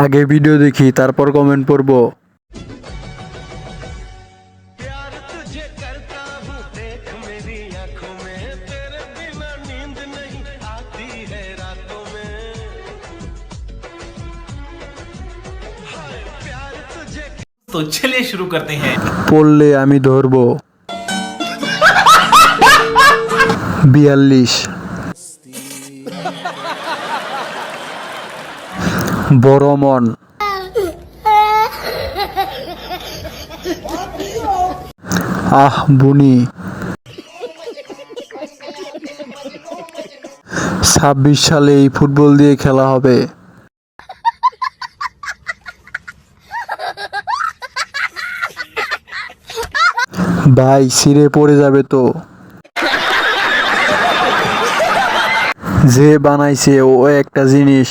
আগে ভিডিও দেখি তারপর কমেন্ট করব তো চলে শুরু করতে হ্যাঁ পড়লে আমি ধরবো। বিয়াল্লিশ। বড় মন। আহ, বুনি। ছাব্বিশ সালে এই ফুটবল দিয়ে খেলা হবে। ভাই, ছিঁড়ে পড়ে যাবে তো। যে বানাইছে, ও একটা জিনিস।